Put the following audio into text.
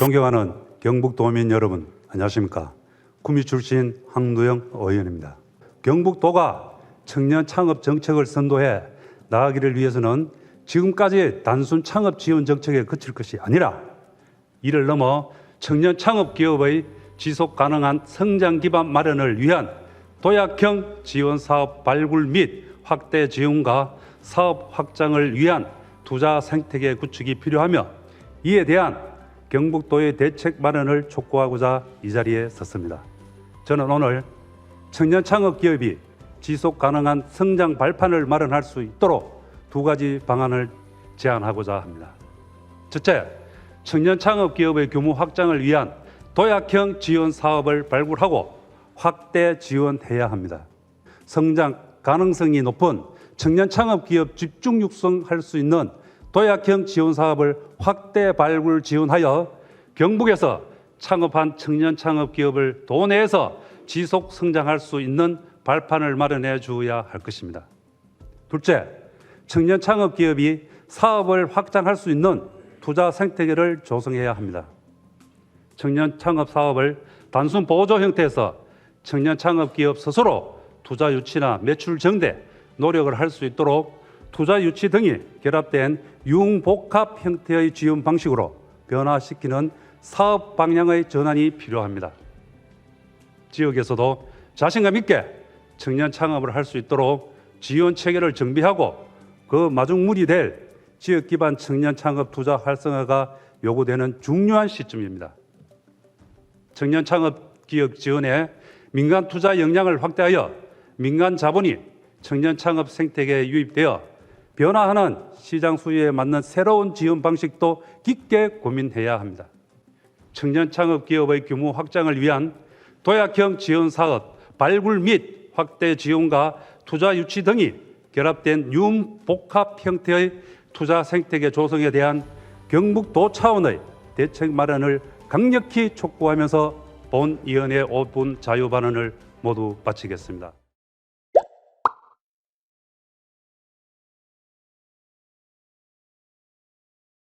존경하는 경북도민 여러분, 안녕하십니까. 구미 출신 황두영 의원입니다. 경북도가 청년 창업 정책을 선도해 나아가기를 위해서는 지금까지 단순 창업 지원 정책에 그칠 것이 아니라 이를 넘어 청년 창업 기업의 지속 가능한 성장 기반 마련을 위한 도약형 지원 사업 발굴 및 확대 지원과 사업 확장을 위한 투자 생태계 구축이 필요하며 이에 대한 경북도의 대책 마련을 촉구하고자 이 자리에 섰습니다. 저는 오늘 청년 창업 기업이 지속 가능한 성장 발판을 마련할 수 있도록 두 가지 방안을 제안하고자 합니다. 첫째, 청년 창업 기업의 규모 확장을 위한 도약형 지원 사업을 발굴하고 확대 지원해야 합니다. 성장 가능성이 높은 청년 창업 기업 집중 육성할 수 있는 도약형 지원 사업을 확대 발굴 지원하여 경북에서 창업한 청년 창업 기업을 도내에서 지속 성장할 수 있는 발판을 마련해 주어야 할 것입니다. 둘째, 청년 창업 기업이 사업을 확장할 수 있는 투자 생태계를 조성해야 합니다. 청년 창업 사업을 단순 보조 형태에서 청년 창업 기업 스스로 투자 유치나 매출 증대 노력을 할 수 있도록 투자 유치 등이 결합된 융복합 형태의 지원 방식으로 변화시키는 사업 방향의 전환이 필요합니다. 지역에서도 자신감 있게 청년 창업을 할 수 있도록 지원 체계를 정비하고 그 마중물이 될 지역 기반 청년 창업 투자 활성화가 요구되는 중요한 시점입니다. 청년 창업 기업 지원에 민간 투자 역량을 확대하여 민간 자본이 청년 창업 생태계에 유입되어 변화하는 시장 수요에 맞는 새로운 지원 방식도 깊게 고민해야 합니다. 청년 창업 기업의 규모 확장을 위한 도약형 지원 사업 발굴 및 확대 지원과 투자 유치 등이 결합된 융복합 형태의 투자 생태계 조성에 대한 경북도 차원의 대책 마련을 강력히 촉구하면서 본 위원회 5분 자유 발언을 모두 마치겠습니다.